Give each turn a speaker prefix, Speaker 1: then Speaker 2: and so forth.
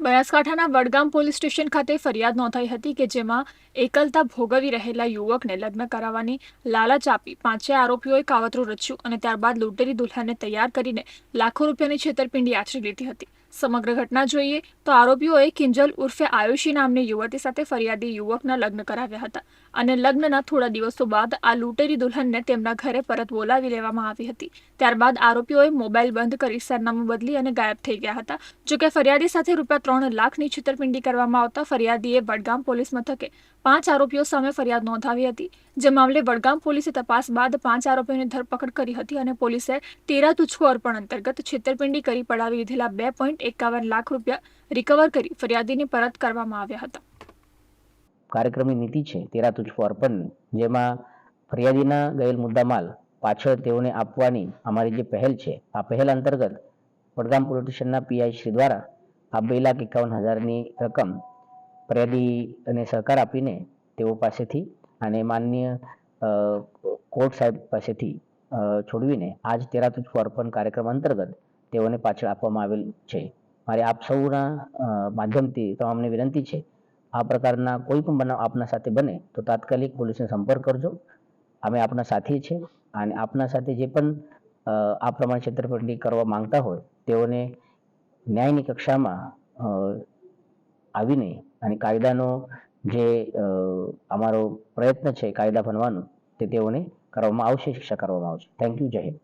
Speaker 1: બનાસકાંઠાના Vadgam police station ખાતે ફરિયાદ નોંધાઈ હતી કે જેમાં એકલતા ભોગવી રહેલા યુવકને લગ્ન કરાવવાની લાલચ આપી પાંચે આરોપીઓએ કાવતરું રચ્યું અને ત્યારબાદ લૂંટેરી દુલ્હનને તૈયાર કરીને લાખો રૂપિયાની છેતરપિંડી આચરી લીધી હતી. સમગ્ર ઘટના જોઈએ તો આરોપીઓએ કિંજલ ઉર્ફે આયુષી નામની યુવતી સાથે ફરિયાદી યુવકના લગ્ન કરાવ્યા હતા અને લગ્નના થોડા દિવસો બાદ આ લૂંટેરી દુલ્હનને તેમના ઘરે પરત બોલાવી લેવામાં આવી હતી. ત્યારબાદ આરોપીઓએ મોબાઈલ બંધ કરી સરનામું બદલી અને ગાયબ થઈ ગયા હતા. જોકે ફરિયાદી સાથે રૂપિયા ત્રણ લાખની છેતરપિંડી કરવામાં આવતા ફરિયાદીએ વડગામ પોલીસ મથકે પાંચ આરોપીઓ સામે ફરિયાદ નોંધાવી હતી. જે મામલે વડગામ પોલીસે તપાસ બાદ પાંચ આરોપીઓની ધરપકડ કરી હતી અને પોલીસે તેરા તુચ્છકો અર્પણ અંતર્ગત છેતરપિંડી કરી પડાવી લીધેલા બે પોઈન્ટ એકાવન લાખ રૂપિયા રિકવર કરી ફરિયાદીને પરત કરવામાં આવ્યા હતા.
Speaker 2: કાર્યક્રમની નીતિ છે તેરા તુજકો અર્પણની જેમાં ફરિયાદીના ગયેલ મુદ્દામાલ પાછળ તેઓને આપવાની અમારી જે પહેલ છે, આ પહેલ અંતર્ગત વડગામ પોલીસ સ્ટેશનના પીઆઈ શ્રી દ્વારા આ બે લાખ એકાવન હજારની રકમ ફરિયાદીને સહકાર આપીને તેઓ પાસેથી અને માનનીય કોર્ટ સાહેબ પાસેથી છોડવીને આજ તેરા તુજકો અર્પણ કાર્યક્રમ અંતર્ગત તેઓને પાછળ આપવામાં આવેલ છે. મારે આપ સૌના માધ્યમથી તમામને વિનંતી છે, આ પ્રકારના કોઈ પણ બનાવ આપના સાથે બને તો તાત્કાલિક પોલીસને સંપર્ક કરજો. અમે આપના સાથી છે અને આપના સાથે જે પણ આ પ્રમાણે છેતરપિંડી કરવા માંગતા હોય તેઓને ન્યાયની કક્ષામાં આવીને અને કાયદાનો જે અમારો પ્રયત્ન છે કાયદા બનવાનો તે તેઓને કરવામાં આવશે, શિક્ષા કરવામાં આવશે. થેન્ક યુ જય હિન્દ.